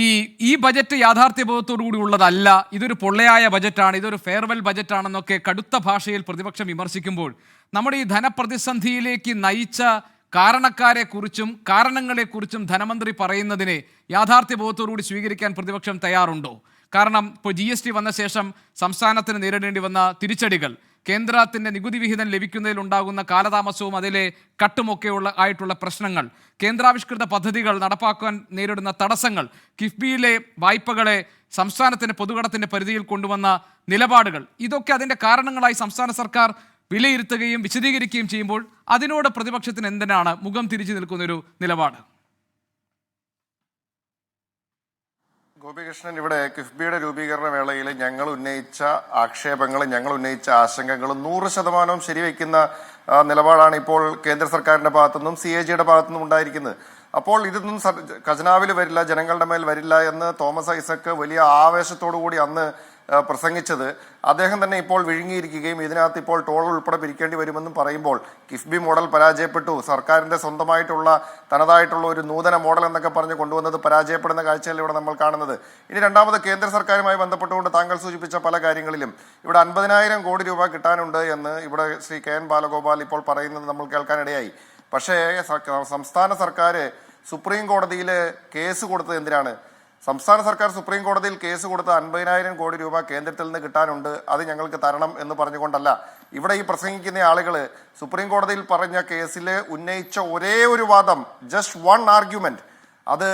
ഈ ഈ ബജറ്റ് യാഥാർത്ഥ്യബോധത്തോടു കൂടി ഉള്ളതല്ല. ഇതൊരു പൊള്ളയായ ബജറ്റാണ് ഇതൊരു ഫെയർവെൽ ബജറ്റാണെന്നൊക്കെ കടുത്ത ഭാഷയിൽ പ്രതിപക്ഷം വിമർശിക്കുമ്പോൾ നമ്മുടെ ഈ ധനപ്രതിസന്ധിയിലേക്ക് നയിച്ച കാരണക്കാരെക്കുറിച്ചും കാരണങ്ങളെക്കുറിച്ചും ധനമന്ത്രി പറയുന്നതിനെ യാഥാർത്ഥ്യബോധത്തോടുകൂടി സ്വീകരിക്കാൻ പ്രതിപക്ഷം തയ്യാറുണ്ടോ? കാരണം ഇപ്പോൾ ജി വന്ന ശേഷം സംസ്ഥാനത്തിന് നേരിടേണ്ടി വന്ന തിരിച്ചടികൾ കേന്ദ്രത്തിന്റെ നികുതി വിഹിതം ലഭിക്കുന്നതിൽ ഉണ്ടാകുന്ന കാലതാമസവും അതിലെ കട്ടുമൊക്കെയുള്ള ആയിട്ടുള്ള പ്രശ്നങ്ങൾ കേന്ദ്രാവിഷ്കൃത പദ്ധതികൾ നടപ്പാക്കാൻ നേരിടുന്ന തടസ്സങ്ങൾ കിഫ്ബിയിലെ വായ്പകളെ സംസ്ഥാനത്തിന്റെ പൊതുകടത്തിന്റെ പരിധിയിൽ കൊണ്ടുവന്ന നിലപാടുകൾ ഇതൊക്കെ അതിന്റെ കാരണങ്ങളായി സംസ്ഥാന സർക്കാർ വിലയിരുത്തുകയും വിശദീകരിക്കുകയും ചെയ്യുമ്പോൾ അതിനോട് പ്രതിപക്ഷത്തിന് എന്തിനാണ് മുഖം തിരിച്ചു നിൽക്കുന്നൊരു നിലപാട്? ഗോപികൃഷ്ണൻ ഇവിടെ കിഫ്ബിയുടെ രൂപീകരണ വേളയിൽ ഞങ്ങൾ ഉന്നയിച്ച ആക്ഷേപങ്ങൾ ഞങ്ങൾ ഉന്നയിച്ച ആശങ്കകൾ നൂറ് ശതമാനവും ശരിവെക്കുന്ന നിലപാടാണ് ഇപ്പോൾ കേന്ദ്ര സർക്കാരിന്റെ ഭാഗത്തുനിന്നും സി എ ജിയുടെ ഭാഗത്തുനിന്നും ഉണ്ടായിരിക്കുന്നത്. അപ്പോൾ ഇതൊന്നും ഖജനാവിൽ വരില്ല ജനങ്ങളുടെ മേൽ വരില്ല എന്ന് തോമസ് ഐസക്ക് വലിയ ആവേശത്തോടു കൂടി അന്ന് പ്രസംഗിച്ചത്. അദ്ദേഹം തന്നെ ഇപ്പോൾ വിഴുങ്ങിയിരിക്കുകയും ഇതിനകത്ത് ഇപ്പോൾ ടോൾ ഉൾപ്പെടെ പിരിക്കേണ്ടി വരുമെന്നും പറയുമ്പോൾ കിഫ്ബി മോഡൽ പരാജയപ്പെട്ടു. സർക്കാരിന്റെ സ്വന്തമായിട്ടുള്ള തനതായിട്ടുള്ള ഒരു നൂതന മോഡൽ എന്നൊക്കെ പറഞ്ഞ് കൊണ്ടുവന്നത് പരാജയപ്പെടുന്ന കാഴ്ചയല്ല ഇവിടെ നമ്മൾ കാണുന്നത്. ഇനി രണ്ടാമത് കേന്ദ്ര സർക്കാരുമായി ബന്ധപ്പെട്ടുകൊണ്ട് താങ്കൾ സൂചിപ്പിച്ച പല കാര്യങ്ങളിലും ഇവിടെ അൻപതിനായിരം കോടി രൂപ കിട്ടാനുണ്ട് എന്ന് ഇവിടെ ശ്രീ കെ എൻ ബാലഗോപാൽ ഇപ്പോൾ പറയുന്നത് നമ്മൾ കേൾക്കാനിടയായി. പക്ഷേ സംസ്ഥാന സർക്കാർ സുപ്രീം കോടതിയിൽ കേസ് കൊടുത്തത് എന്തിനാണ്? സംസ്ഥാന സർക്കാർ സുപ്രീം കോടതിയിൽ കേസ് കൊടുത്ത അൻപതിനായിരം കോടി രൂപ കേന്ദ്രത്തിൽ നിന്ന് കിട്ടാനുണ്ട്. അത് ഞങ്ങൾക്ക് തരണം എന്ന് പറഞ്ഞുകൊണ്ടല്ല. ഇവിടെ ഈ പ്രസംഗിക്കുന്ന ആളുകൾ സുപ്രീം കോടതിയിൽ പറഞ്ഞ കേസിൽ ഉന്നയിച്ച ഒരേ ഒരു വാദം ജസ്റ്റ് വൺ ആർഗ്യുമെന്റ് അത്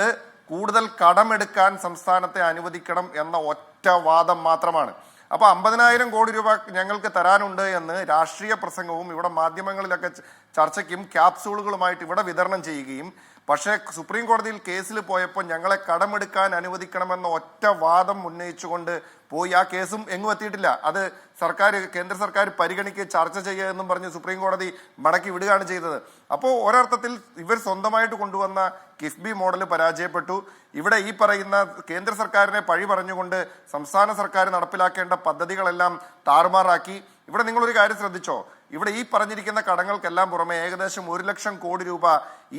കൂടുതൽ കടമെടുക്കാൻ സംസ്ഥാനത്തെ അനുവദിക്കണം എന്ന ഒറ്റ വാദം മാത്രമാണ്. അപ്പൊ അമ്പതിനായിരം കോടി രൂപ ഞങ്ങൾക്ക് തരാനുണ്ട് എന്ന് രാഷ്ട്രീയ പ്രസംഗവും ഇവിടെ മാധ്യമങ്ങളിലൊക്കെ ചർച്ചയ്ക്കും ക്യാപ്സൂളുകളുമായിട്ട് ഇവിടെ വിതരണം ചെയ്യുകയും പക്ഷേ സുപ്രീം കോടതിയിൽ കേസിൽ പോയപ്പോൾ ഞങ്ങളെ കടമെടുക്കാൻ അനുവദിക്കണമെന്ന ഒറ്റ വാദം ഉന്നയിച്ചുകൊണ്ട് പോയി. ആ കേസും എങ്ങും എത്തിയിട്ടില്ല. അത് സർക്കാർ കേന്ദ്ര സർക്കാർ പരിഗണിക്കുക ചർച്ച ചെയ്യുക എന്നും പറഞ്ഞ് സുപ്രീം കോടതി മടക്കി വിടുകയാണ് ചെയ്തത്. അപ്പോൾ ഒരർത്ഥത്തിൽ ഇവർ സ്വന്തമായിട്ട് കൊണ്ടുവന്ന കിഫ്ബി മോഡൽ പരാജയപ്പെട്ടു. ഇവിടെ ഈ പറയുന്ന കേന്ദ്ര സർക്കാരിനെ പഴി പറഞ്ഞുകൊണ്ട് സംസ്ഥാന സർക്കാർ നടപ്പിലാക്കേണ്ട പദ്ധതികളെല്ലാം താറുമാറാക്കി. ഇവിടെ നിങ്ങളൊരു കാര്യം ശ്രദ്ധിച്ചോ? ഇവിടെ ഈ പറഞ്ഞിരിക്കുന്ന കടങ്ങൾക്കെല്ലാം പുറമെ ഏകദേശം ഒരു ലക്ഷം കോടി രൂപ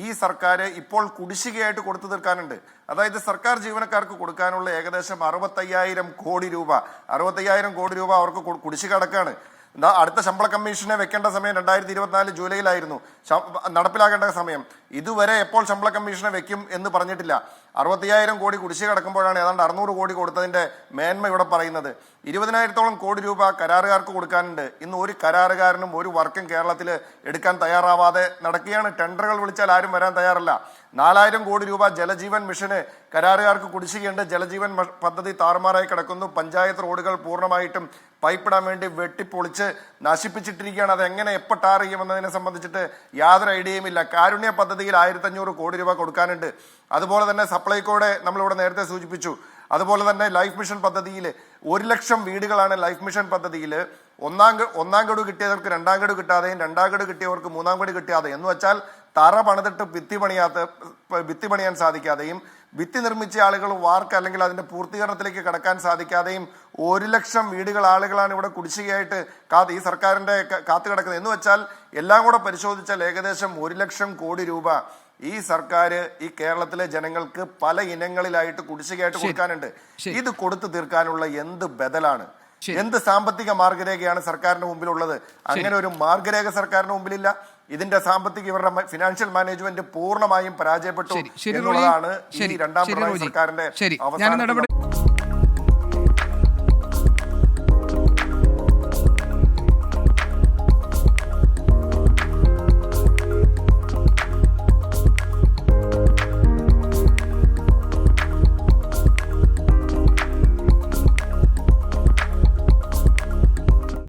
ഈ സർക്കാർ ഇപ്പോൾ കുടിശ്ശികയായിട്ട് കൊടുത്തു തീർക്കാനുണ്ട്. അതായത് സർക്കാർ ജീവനക്കാർക്ക് കൊടുക്കാനുള്ള ഏകദേശം അറുപത്തയ്യായിരം കോടി രൂപ. അറുപത്തയ്യായിരം കോടി രൂപ അവർക്ക് കുടിശ്ശിക അടക്കാണ്. അടുത്ത ശമ്പള കമ്മീഷനെ വെക്കേണ്ട സമയം രണ്ടായിരത്തി ഇരുപത്തിനാല് ജൂലൈയിലായിരുന്നു. നടപ്പിലാക്കേണ്ട സമയം. ഇതുവരെ എപ്പോൾ ശമ്പള കമ്മീഷനെ വെക്കും എന്ന് പറഞ്ഞിട്ടില്ല. അറുപത്തിയായിരം കോടി കുടിശ്ശിക കിടക്കുമ്പോഴാണ് ഏതാണ്ട് അറുന്നൂറ് കോടി കൊടുത്തതിന്റെ മേന്മ ഇവിടെ പറയുന്നത്. ഇരുപതിനായിരത്തോളം കോടി രൂപ കരാറുകാർക്ക് കൊടുക്കാനുണ്ട്. ഇന്ന് ഒരു കരാറുകാരനും ഒരു വർക്കും കേരളത്തിൽ എടുക്കാൻ തയ്യാറാവാതെ നടക്കുകയാണ്. ടെൻഡറുകൾ വിളിച്ചാൽ ആരും വരാൻ തയ്യാറല്ല. നാലായിരം കോടി രൂപ ജലജീവൻ മിഷന് കരാറുകാർക്ക് കുടിശ്ശികയുണ്ട്. ജലജീവൻ പദ്ധതി താറുമാറായി കിടക്കുന്നു. പഞ്ചായത്ത് റോഡുകൾ പൂർണമായിട്ടും പൈപ്പിടാൻ വേണ്ടി വെട്ടിപ്പൊളിച്ച് നശിപ്പിച്ചിട്ടിരിക്കുകയാണ്. അത് എങ്ങനെ എപ്പോൾ ടാർ ചെയ്യുമെന്നതിനെ സംബന്ധിച്ചിട്ട് യാതൊരു ഐഡിയയും ഇല്ല. കാരുണ്യ പദ്ധതിയിൽ ആയിരത്തഞ്ഞൂറ് കോടി രൂപ കൊടുക്കാനുണ്ട്. അതുപോലെ തന്നെ സപ്ലൈകോടെ നമ്മളിവിടെ നേരത്തെ സൂചിപ്പിച്ചു. അതുപോലെ തന്നെ ലൈഫ് മിഷൻ പദ്ധതിയിൽ ഒരു ലക്ഷം വീടുകളാണ് ലൈഫ് മിഷൻ പദ്ധതിയിൽ. ഒന്നാം ഒന്നാം ഗഡു കിട്ടിയവർക്ക് രണ്ടാം ഗഡു കിട്ടാതെയും രണ്ടാം ഗഡു കിട്ടിയവർക്ക് മൂന്നാം ഗഡു കിട്ടാതെ എന്ന് വെച്ചാൽ തറ പണിതിട്ട് ഭിത്തി പണിയാത്ത ഭിത്തി പണിയാൻ സാധിക്കാതെയും ഭിത്തി നിർമ്മിച്ച ആളുകൾ വാർക്ക് അല്ലെങ്കിൽ അതിന്റെ പൂർത്തീകരണത്തിലേക്ക് കടക്കാൻ സാധിക്കാതെയും ഒരു ലക്ഷം വീടുകൾ ആളുകളാണ് ഇവിടെ കുടിശ്ശികയായിട്ട് കാത്ത് ഈ സർക്കാരിന്റെ ക- കാത്തു കിടക്കുന്നത്. എന്ന് വെച്ചാൽ എല്ലാം കൂടെ പരിശോധിച്ചാൽ ഏകദേശം ഒരു ലക്ഷം കോടി രൂപ ഈ സർക്കാർ ഈ കേരളത്തിലെ ജനങ്ങൾക്ക് പല ഇനങ്ങളിലായിട്ട് കുടിശ്ശികയായിട്ട് കൊടുക്കാനുണ്ട്. ഇത് കൊടുത്തു തീർക്കാനുള്ള എന്ത് ബദലാണ്? എന്ത് സാമ്പത്തിക മാർഗരേഖയാണ് സർക്കാരിന്റെ മുമ്പിലുള്ളത്? അങ്ങനെ ഒരു മാർഗരേഖ സർക്കാരിന്റെ മുമ്പിലില്ല. ഇതിന്റെ സാമ്പത്തിക ഇവരുടെ ഫിനാൻഷ്യൽ മാനേജ്മെന്റ് പൂർണമായും പരാജയപ്പെട്ടു എന്നുള്ളതാണ് ഈ രണ്ടാം പിണറായി സർക്കാരിന്റെ ഇടപെടി